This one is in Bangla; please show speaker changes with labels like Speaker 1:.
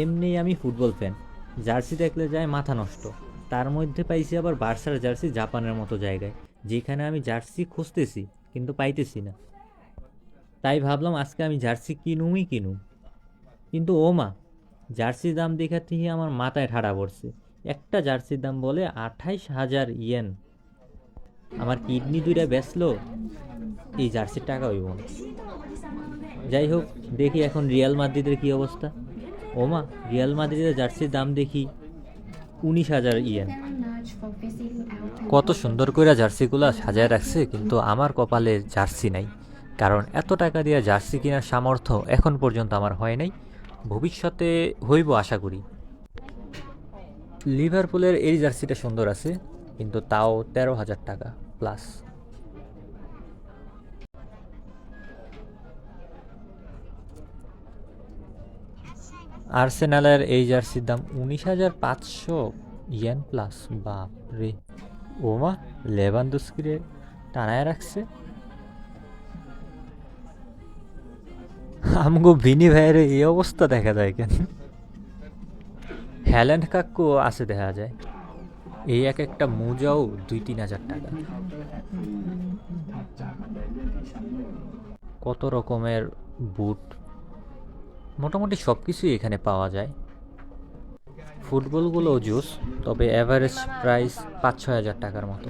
Speaker 1: এমনি আমি ফুটবল ফ্যান জার্সি দেখলে যায় মাথা নষ্ট। তার মধ্যে পাইছি আবার বার্সার জার্সি জাপানের মতো জায়গায়, যেখানে আমি জার্সি খুঁজতেছি, কিন্তু পাইতেছি না। তাই ভাবলাম আজকে আমি জার্সি কিনুমই কিনুম। কিন্তু ও মা জার্সির দাম দেখাতেই আমার মাথায় ঠাড়া পড়ছে। একটা জার্সির দাম বলে আঠাইশ হাজার ইয়েন। আমার কিডনি দুইটা বেচলো, এই জার্সির টাকা হইব যাই হোক, দেখি এখন রিয়াল মাদ্রিদের কি অবস্থা। ওমা, রিয়াল মাদ্রিদের জার্সির দাম দেখি উনিশ হাজার ইয়েন। কত সুন্দর করে জার্সিগুলো সাজায় রাখছে, কিন্তু আমার কপালে জার্সি নাই। কারণ এত টাকা দিয়ে জার্সি কেনার সামর্থ্য এখন পর্যন্ত আমার হয় নাই। ভবিষ্যতে হইব আশা করি। লিভারপুলের এই জার্সিটা সুন্দর আছে, কিন্তু তাও তেরো হাজার টাকা, প্লাস। আর্সেনালের এই জার্সির দাম উনিশ হাজার পাঁচশো ইয়েন প্লাস। বাপরে। ওমা লেবান লেবানদুস্কিরে টানায় রাখছে। আমগো ভিনি ভাইয়ের এই অবস্থা দেখা যায় কেন? হ্যাল্যান্ড কাকু আছে দেখা যায়। এই এক একটা মোজাও দুই তিন হাজার টাকা। কত রকমের বুট মোটামুটি সব কিছুই এখানে পাওয়া যায়। ফুটবলগুলোও জুস, তবে অ্যাভারেজ প্রাইস পাঁচ ছয় হাজার টাকার মতো।